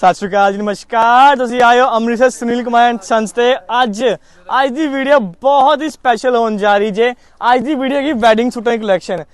ਸਤਿ ਸ਼੍ਰੀ ਅਕਾਲ ਜੀ, ਨਮਸਕਾਰ। ਤੁਸੀਂ ਆਇਓ ਅੰਮ੍ਰਿਤਸਰ ਸੁਨੀਲ ਕੁਮਾਰ ਐਂਡ ਸੰਸ ਤੇ। ਅੱਜ ਅੱਜ ਦੀ ਵੀਡੀਓ ਬਹੁਤ ਹੀ ਸਪੈਸ਼ਲ ਹੋਣ ਜਾ ਰਹੀ ਜੇ। ਅੱਜ ਦੀ ਵੀਡੀਓ ਕੀ ਵੈਡਿੰਗ ਸੂਟਾਂ ਦੀ collection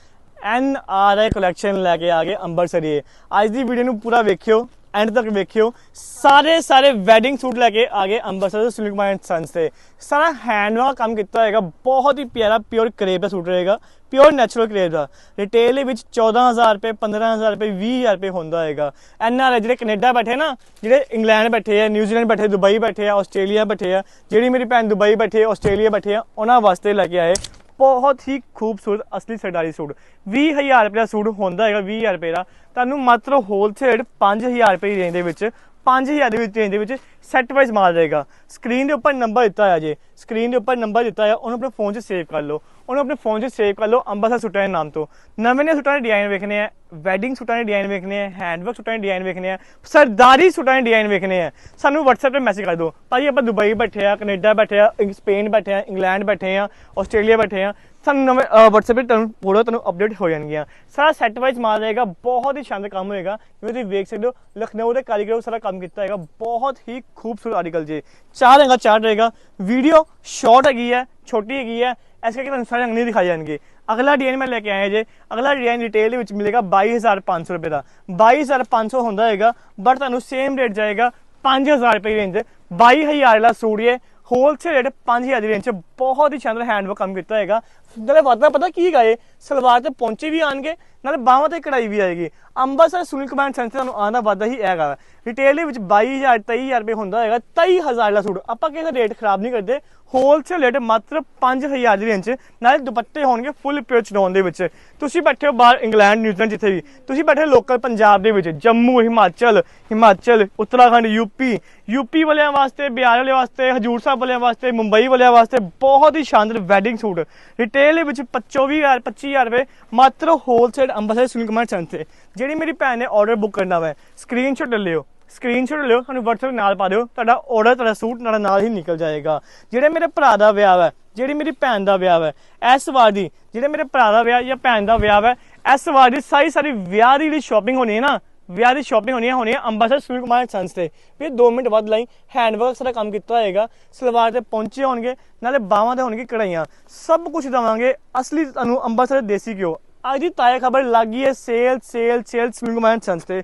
N R I collection ਲੈ ਕੇ ਆ ਗਏ ਅੰਮ੍ਰਿਤਸਰੀਏ ਅੱਜ ਦੀ ਵੀਡੀਓ ਨੂੰ ਪੂਰਾ ਵੇਖਿਓ। ਐਂਡ ਤੱਕ ਵੇਖਿਓ, ਸਾਰੇ ਸਾਰੇ ਵੈਡਿੰਗ ਸੂਟ ਲੈ ਕੇ ਆ ਗਏ ਅੰਮ੍ਰਿਤਸਰ ਦੇ ਸੁਨੀਲ ਐਂਡ ਸੰਸ ਤੇ। ਸਾਰਾ ਹੈਂਡ ਵਾਲਾ ਕੰਮ ਕੀਤਾ ਹੋਏਗਾ, ਬਹੁਤ ਹੀ ਪਿਆਰਾ ਪਿਓਰ ਕਰੇਬ ਦਾ ਸੂਟ ਰਹੇਗਾ ਪਿਓਰ ਨੈਚੁਰਲ ਕਰੇਬ ਦਾ। ਰਿਟੇਲ ਦੇ ਵਿੱਚ 14000 ਰੁਪਏ 15000 ਰੁਪਏ 20000 ਰੁਪਏ ਹੁੰਦਾ ਹੋਏਗਾ। ਐਨ ਆਰ ਜਿਹੜੇ ਕੈਨੇਡਾ ਬੈਠੇ ਨਾ, ਜਿਹੜੇ ਇੰਗਲੈਂਡ ਬੈਠੇ ਆ, ਨਿਊਜ਼ੀਲੈਂਡ ਬੈਠੇ, ਦੁਬਈ ਬੈਠੇ ਆ, ਆਸਟ੍ਰੇਲੀਆ ਬੈਠੇ ਆ, ਜਿਹੜੀ ਮੇਰੀ ਭੈਣ ਦੁਬਈ ਬੈਠੇ, ਆਸਟ੍ਰੇਲੀਆ ਬੈਠੇ ਆ, ਉਹਨਾਂ ਵਾਸਤੇ ਲੈ ਕੇ ਆਏ। ਬਹੁਤ ਹੀ ਖੂਬਸੂਰਤ, ਅਸਲੀ ਸਰਦਾਰੀ ਸੂਟ। 20000 ਰੁਪਏ ਦਾ ਸੂਟ ਹੁੰਦਾ ਹੈਗਾ 20000 ਰੁਪਏ ਦਾ। ਤੁਹਾਨੂੰ ਮਾਤਰ ਹੋਲਸੇਲ 5000 ਰੁਪਏ ਦੀ ਰੇਂਜ ਦੇ ਵਿੱਚ 5000 ਦੇ ਵਿੱਚ ਰੇਂਜ ਦੇ ਵਿੱਚ ਸੈੱਟ ਵਾਈਜ਼ ਮਾਲ ਰਹੇਗਾ ਸਕਰੀਨ ਦੇ ਉੱਪਰ ਨੰਬਰ ਦਿੱਤਾ ਹੋਇਆ ਜੇ ਸਕਰੀਨ ਦੇ ਉੱਪਰ ਨੰਬਰ ਦਿੱਤਾ ਹੋਇਆ ਉਹਨੂੰ ਆਪਣੇ ਫੋਨ 'ਚ ਸੇਵ ਕਰ ਲਓ। ਉਹਨੂੰ ਆਪਣੇ ਫੋਨ 'ਚ ਸੇਵ ਕਰ ਲਓ ਅੰਬਾਸਾ ਸੂਟਾਂ ਦੇ ਨਾਮ ਤੋਂ। ਨਵੇਂ ਨਵੇਂ ਸੂਟਾਂ ਦੇ ਡਿਜ਼ਾਈਨ ਵੇਖਣੇ ਆ ਵੈਡਿੰਗ ਸੂਟਾਂ ਦੇ ਡਿਜ਼ਾਈਨ ਵੇਖਣੇ ਆ ਹੈਂਡਵਰਕ ਸੂਟਾਂ ਦੇ ਡਿਜ਼ਾਈਨ ਵੇਖਣੇ ਆ ਸਰਦਾਰੀ ਸੂਟਾਂ ਦੇ ਡਿਜ਼ਾਈਨ ਵੇਖਣੇ ਆ। ਸਾਨੂੰ WhatsApp ਤੇ ਮੈਸੇਜ ਕਰ ਦਿਓ। ਭਾਈ ਆਪਾਂ ਦੁਬਈ ਬੈਠੇ ਆ ਕੈਨੇਡਾ ਬੈਠੇ ਆ ਸਪੇਨ ਬੈਠੇ ਆ ਇੰਗਲੈਂਡ ਬੈਠੇ ਆ ਆਸਟ੍ਰੇਲੀਆ ਬੈਠੇ ਆ। ਸਾਨੂੰ ਨਵੇਂ ਅਹ, WhatsApp ਤੇ ਤੁਹਾਨੂੰ ਫੋਟੋ ਤੁਹਾਨੂੰ ਅਪਡੇਟ ਹੋ ਜਾਣਗੀਆਂ। ਸਾਰਾ ਸੈੱਟ ਵਾਈਜ਼ ਮਾਲ ਰਹੇਗਾ ਬਹੁਤ ਹੀ ਸ਼ਾਨਦਾਰ ਕੰਮ ਹੋਏਗਾ। ਜਿਵੇਂ ਤੁਸੀਂ ਵੇਖ ਸਕਦੇ ਹੋ ਲਖਨਊ ਦੇ ਕਾਰੀਗਰ ਸਾਰਾ ਕੰਮ ਕੀਤਾ ਹੈਗਾ ਬਹੁਤ ਹੀ ਖੂਬਸੂਰਤ ਆਰਟੀਕਲ ਜੇ ਚਾਰ ਰੰਗਾ ਚਾਰਟ ਰਹੇਗਾ ਵੀਡੀਓ ਸ਼ਾਰਟ ਹੈਗੀ ਹੈ, ਛੋਟੀ ਹੈਗੀ ਹੈ। ਇਸ ਕਰਕੇ ਤੁਹਾਨੂੰ ਸਾਰੇ ਰੰਗ ਨਹੀਂ ਦਿਖਾਏ ਜਾਣਗੇ। ਅਗਲਾ ਡਿਜ਼ਾਈਨ ਮੈਂ ਲੈ ਕੇ ਆਇਆ ਜੇ। ਅਗਲਾ ਡਿਜ਼ਾਈਨ ਰਿਟੇਲ ਦੇ ਵਿੱਚ ਮਿਲੇਗਾ 22500 ਰੁਪਏ ਦਾ। 22500 ਹੁੰਦਾ ਹੈਗਾ ਬਟ ਤੁਹਾਨੂੰ ਸੇਮ ਰੇਟ ਜਾਏਗਾ 5000 ਰੁਪਏ ਦੀ ਰੇਂਜ 22000 ਵਾਲਾ ਸੂਟ ਇਹ ਹੋਲਸੇਲ ਰੇਟ 5000 ਦੀ ਰੇਂਜ 'ਚ ਬਹੁਤ ਹੀ ਸ਼ਾਨਦਾਰ ਹੈਂਡਵਰਕ ਕੰਮ ਕੀਤਾ ਹੈਗਾ ਨਾਲੇ ਵਾਦਾ ਪਤਾ ਕੀ ਗਾਏ ਸਲਵਾਰ ਤੇ ਪਹੁੰਚੇ ਵੀ ਆਣਗੇ, ਨਾਲੇ ਬਾਹਾਂ ਤੇ ਕਢਾਈ ਵੀ ਆਏਗੀ। ਅੰਬਰਸਰ ਸੁਨੀਲ ਕੁਮਾਰ ਸੈਂਟਰ ਤੁਹਾਨੂੰ ਆਂਦਾ ਵਾਦਾ ਹੀ ਹੈਗਾ ਰਿਟੇਲ ਦੇ ਵਿੱਚ 22000 23000 ਰੁਪਏ ਹੁੰਦਾ ਹੈਗਾ 23000 ਦਾ ਸੂਟ। ਆਪਾਂ ਕਿਸੇ ਦਾ ਰੇਟ ਖਰਾਬ ਨਹੀਂ ਕਰਦੇ। ਹੋਲਸੇਲ ਰੇਟ ਮਾਤਰ 5000 ਦੀ ਰੇਂਜ ਨਾਲੇ ਦੁਪੱਟੇ ਹੋਣਗੇ ਫੁੱਲ ਪਿਓਰ ਚਡਾਉਣ ਦੇ ਵਿੱਚ। ਤੁਸੀਂ ਬੈਠੇ ਹੋ ਬਾਹਰ ਇੰਗਲੈਂਡ ਨਿਊਜ਼ੀਲੈਂਡ ਜਿੱਥੇ ਵੀ। ਤੁਸੀਂ ਬੈਠੇ ਲੋਕਲ ਪੰਜਾਬ ਦੇ ਵਿੱਚ, ਜੰਮੂ, ਹਿਮਾਚਲ ਹਿਮਾਚਲ, ਉੱਤਰਾਖੰਡ ਯੂਪੀ ਯੂਪੀ ਵਾਲਿਆਂ ਵਾਸਤੇ, ਬਿਹਾਰ ਵਾਲਿਆਂ ਵਾਸਤੇ, ਹਜੂਰ ਸਾਹਿਬ ਵਾਲਿਆਂ ਵਾਸਤੇ, ਮੁੰਬਈ ਵਾਲਿਆਂ ਵਾਸਤੇ ਬਹੁਤ ਹੀ ਸ਼ਾਨਦਾਰ ਵੈਡਿੰਗ ਸੂਟ। ਰਿਟੇਲ ਦੇ ਵਿੱਚ 25000 25000 ਰੁਪਏ ਮਾਤਰ ਹੋਲਸੇਲ ਅੰਬਰਸਰ ਸੁਨੀਲ ਕੁਮਾਰ ਚੰਦ ਤੇ। ਜਿਹੜੀ ਮੇਰੀ ਭੈਣ ਨੇ ਆਰਡਰ ਬੁੱਕ ਕਰਨਾ ਵਾ ਸਕਰੀਨਸ਼ਾਟ ਲੈ ਲਿਓ। ਸਕਰੀਨਸ਼ਾਟ ਲਿਓ ਤੁਹਾਨੂੰ WhatsApp ਨਾਲ ਪਾ ਦਿਓ, ਤੁਹਾਡਾ ਆਰਡਰ ਤੁਹਾਡਾ ਸੂਟ ਨਾਲ ਨਾਲ ਹੀ ਨਿਕਲ ਜਾਏਗਾ। ਜਿਹੜੇ ਮੇਰੇ ਭਰਾ ਦਾ ਵਿਆਹ ਹੈ ਜਿਹੜੀ ਮੇਰੀ ਭੈਣ ਦਾ ਵਿਆਹ ਹੈ ਇਸ ਵਾਰ ਦੀ, ਜਿਹੜੇ ਮੇਰੇ ਭਰਾ ਦਾ ਵਿਆਹ ਜਾਂ ਭੈਣ ਦਾ ਵਿਆਹ ਹੈ ਇਸ ਵਾਰ ਦੀ ਸਾਰੀ ਸਾਰੀ ਵਿਆਹ ਦੀ ਜਿਹੜੀ ਸ਼ਾਪਿੰਗ ਹੋਣੀ ਹੈ ਨਾ ਵਿਆਹ ਦੀ ਸ਼ਾਪਿੰਗ ਹੋਣੀ ਹੈ ਹੋਣੀ ਹੈ ਅੰਬਾਸਰ ਸੁਨੀਲ ਕੁਮਾਰ ਸੰਸ ਤੇ। ਵੀ 2 ਮਿੰਟ ਵੱਧ ਲਈ ਹੈਂਡਵਰਕ ਸਾਰਾ ਕੰਮ ਕੀਤਾ ਹੋਏਗਾ, ਸਲਵਾਰ ਤੇ ਪਹੁੰਚੇ ਹੋਣਗੇ, ਨਾਲੇ ਬਾਹਾਂ ਤੇ ਹੋਣਗੇ ਕੜਾਈਆਂ ਸਭ ਕੁਝ ਦਵਾਂਗੇ, ਅਸਲੀ ਤੁਹਾਨੂੰ ਅੰਬਾਸਰ ਦੇਸੀ ਘਿਓ। ਅੱਜ ਦੀ ਤਾਜ਼ਾ ਖਬਰ ਲੱਗੀ ਹੈ sale sale sale Sunil Kumar sons ਤੇ।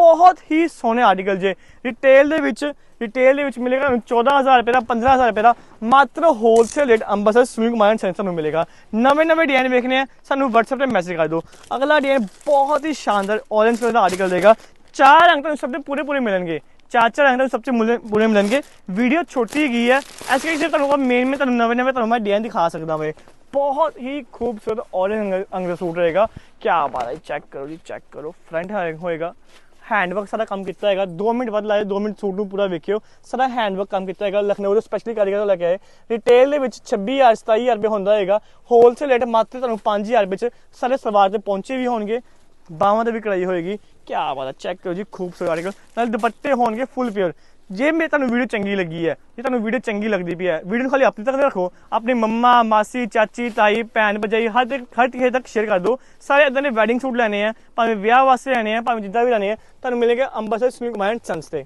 ਬਹੁਤ ਹੀ ਸੋਹਣੇ ਆਰਟੀਕਲ ਜੇ। ਰਿਟੇਲ ਦੇ ਵਿੱਚ ਰਿਟੇਲ ਦੇ ਵਿੱਚ ਮਿਲੇਗਾ ਤੁਹਾਨੂੰ 14000 ਰੁਪਏ ਦਾ 15000 ਰੁਪਏ ਦਾ ਮਾਤਰ ਹੋਲਸੇਲ ਰੇਟ ਅੰਬਰਸਰ ਸੁਨੀਲ ਕੁਮਾਰ ਸੈਂਸਰ ਨੂੰ ਮਿਲੇਗਾ। ਨਵੇਂ ਨਵੇਂ ਡਿਜ਼ਾਈਨ ਵੇਖਣੇ ਆ, ਸਾਨੂੰ WhatsApp ਤੇ ਮੈਸੇਜ ਕਰ ਦਿਓ। ਅਗਲਾ ਡਿਜ਼ਾਈਨ ਬਹੁਤ ਹੀ ਸ਼ਾਨਦਾਰ orange ਕਲਰ ਦਾ ਆਰਟੀਕਲ ਦੇਗਾ। ਚਾਰ ਰੰਗ ਤੁਹਾਨੂੰ ਸਭ ਦੇ ਪੂਰੇ ਪੂਰੇ ਮਿਲਣਗੇ। ਚਾਰ ਚਾਰ ਰੰਗ ਤੁਹਾਨੂੰ ਸਭ ਤੋਂ ਪੂਰੇ ਮਿਲਣਗੇ। ਵੀਡੀਓ ਛੋਟੀ ਗਈ ਹੈ। ਇਸ ਕਰਕੇ ਸਿਰਫ ਤੁਹਾਨੂੰ ਮੇਨ ਮੈਂ ਤੁਹਾਨੂੰ ਨਵੇਂ ਨਵੇਂ ਤੁਹਾਨੂੰ ਮੈਂ ਡਿਜ਼ਾਈਨ ਦਿਖਾ ਸਕਦਾ ਵੇ ਬਹੁਤ ਹੀ ਖੂਬਸੂਰਤ orange ਅੰਗ ਰੰਗ ਦਾ ਸੂਟ ਰਹੇਗਾ। ਕੀ ਬਾਤ ਹੈ ਚੈੱਕ ਕਰੋ ਜੀ ਚੈੱਕ ਕਰੋ। ਫਰੰਟ ਹੋਏਗਾ। ਹੈਂਡਵਰਕ ਸਾਰਾ ਕੰਮ ਕੀਤਾ ਹੈਗਾ। 2 ਮਿੰਟ ਬਾਅਦ ਲਾਏ 2 ਮਿੰਟ ਸੂਟ ਨੂੰ ਪੂਰਾ ਵੇਖਿਓ। ਸਾਰਾ ਹੈਂਡਵਰਕ ਕੰਮ ਕੀਤਾ ਹੈਗਾ, ਲਖਨਊ ਤੋਂ ਸਪੈਸ਼ਲੀ ਕਾਰੀਗਰ ਤੋਂ ਲੈ ਕੇ ਆਏ। ਰਿਟੇਲ ਦੇ ਵਿੱਚ 26000 27000 ਰੁਪਏ ਹੁੰਦਾ ਹੈਗਾ। ਹੋਲਸੇਲ ਰੇਟ ਮਾਤਰ ਤੁਹਾਨੂੰ 5000 'ਚ ਸਾਰੇ ਸਲਵਾਰ ਤੇ ਪਹੁੰਚੇ ਵੀ ਹੋਣਗੇ। ਬਾਹਾਂ ਤੇ ਵੀ ਕਢਾਈ ਹੋਏਗੀ। ਕੀ ਬਾਤ ਹੈ ਚੈੱਕ ਕਰੋ ਜੀ, ਖੂਬਸੂਰਤ ਆਰਟੀਕਲ ਨਾਲ ਦੁਪੱਟੇ ਹੋਣਗੇ ਫੁੱਲ ਪਿਓਰ ਜੇ ਮੇ ਤੁਹਾਨੂੰ ਵੀਡੀਓ ਚੰਗੀ ਲੱਗੀ ਹੈ, ਜੇ ਤੁਹਾਨੂੰ ਵੀਡੀਓ ਚੰਗੀ ਲੱਗਦੀ ਪਈ ਹੈ, ਵੀਡੀਓ ਨੂੰ ਖਾਲੀ ਆਪਣੇ ਤੱਕ ਰੱਖੋ, ਆਪਣੇ ਮੰਮਾ, ਮਾਸੀ, ਚਾਚੀ, ਤਾਈ, ਭੈਣ ਭਜਾਈ ਹਰ ਤੱਕ ਹਰ ਕਿਸੇ ਤੱਕ ਸ਼ੇਅਰ ਕਰ ਦਿਓ। ਸਾਰੇ ਇਦਾਂ ਦੇ ਵੈਡਿੰਗ ਸੂਟ ਲੈਣੇ ਆ, ਭਾਵੇਂ ਵਿਆਹ ਵਾਸਤੇ ਲੈਣੇ ਆ, ਭਾਵੇਂ ਜਿੱਦਾਂ ਵੀ ਲੈਣੇ ਆ, ਤੁਹਾਨੂੰ ਮਿਲੇਗਾ ਅੰਬਰਸਰ ਸੁਨੀਲ ਕੁਮਾਰ ਸੰਸ ਤੇ।